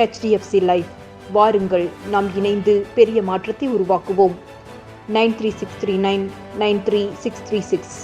HDFC life வாருங்கள் நாம் இணைந்து பெரிய மாற்றத்தை உருவாக்குவோம். Nine three six three nine nine three six three six.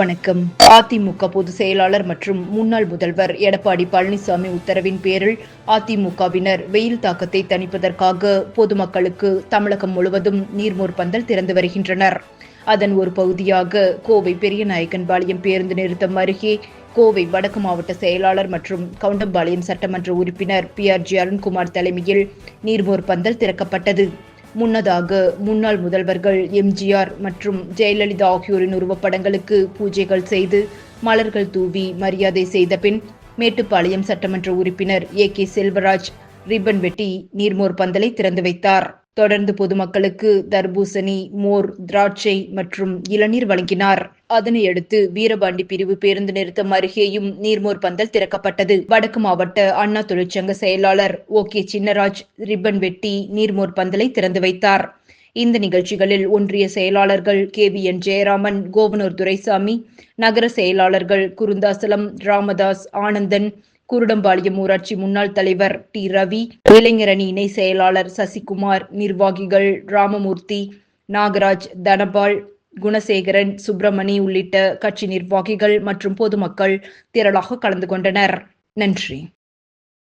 வணக்கம். அதிமுக பொதுச் செயலாளர் மற்றும் முன்னாள் முதல்வர் எடப்பாடி பழனிசாமி உத்தரவின் பேரில் அதிமுகவினர் வெயில் தாக்கத்தை தணிப்பதற்காக பொதுமக்களுக்கு தமிழகம் முழுவதும் நீர்மோர் பந்தல் திறந்து வருகின்றனர். அதன் ஒரு பகுதியாக கோவை பெரியநாயக்கன்பாளையம் பேருந்து நிறுத்தம் அருகே கோவை வடக்கு மாவட்ட செயலாளர் மற்றும் கவுண்டம்பாளையம் சட்டமன்ற உறுப்பினர் பி ஆர் ஜி அருண்குமார் தலைமையில் நீர்மோர் பந்தல் திறக்கப்பட்டது. முன்னதாக முன்னாள் முதல்வர்கள் எம்ஜிஆர் மற்றும் ஜெயலலிதா ஆகியோரின் உருவப்படங்களுக்கு பூஜைகள் செய்து மலர்கள் தூவி மரியாதை செய்த பின் மேட்டுப்பாளையம் சட்டமன்ற உறுப்பினர் ஏ கே செல்வராஜ் ரிப்பன் வெட்டி நீர்மோர் பந்தலை திறந்து வைத்தார். தொடர்ந்து பொதுமக்களுக்கு தர்பூசணி மோர் திராட்சை மற்றும் இளநீர் வழங்கினார். அதனையடுத்து வீரபாண்டி பிரிவு பேருந்து நிறுத்தம் அருகேயும் நீர்மோர் பந்தல் திறக்கப்பட்டது. வடக்கு மாவட்ட அண்ணா தொழிற்சங்க செயலாளர் ஓ. கே. சின்னராஜ் ரிப்பன் வெட்டி நீர்மோர் பந்தலை திறந்து வைத்தார். இந்த நிகழ்ச்சிகளில் ஒன்றிய செயலாளர்கள் K. V. N. Jayaraman Kovanur Duraisamy நகர செயலாளர்கள் குருந்தாசலம் ராமதாஸ் ஆனந்தன் கூருடம்பாளையம் ஊராட்சி முன்னாள் தலைவர் டி. ரவி இளைஞரணி இணை செயலாளர் சசிகுமார் நிர்வாகிகள் ராமமூர்த்தி நாகராஜ் தனபால் குணசேகரன் சுப்பிரமணி உள்ளிட்ட கட்சி நிர்வாகிகள் மற்றும் பொதுமக்கள் திரளாக கலந்து கொண்டனர். நன்றி.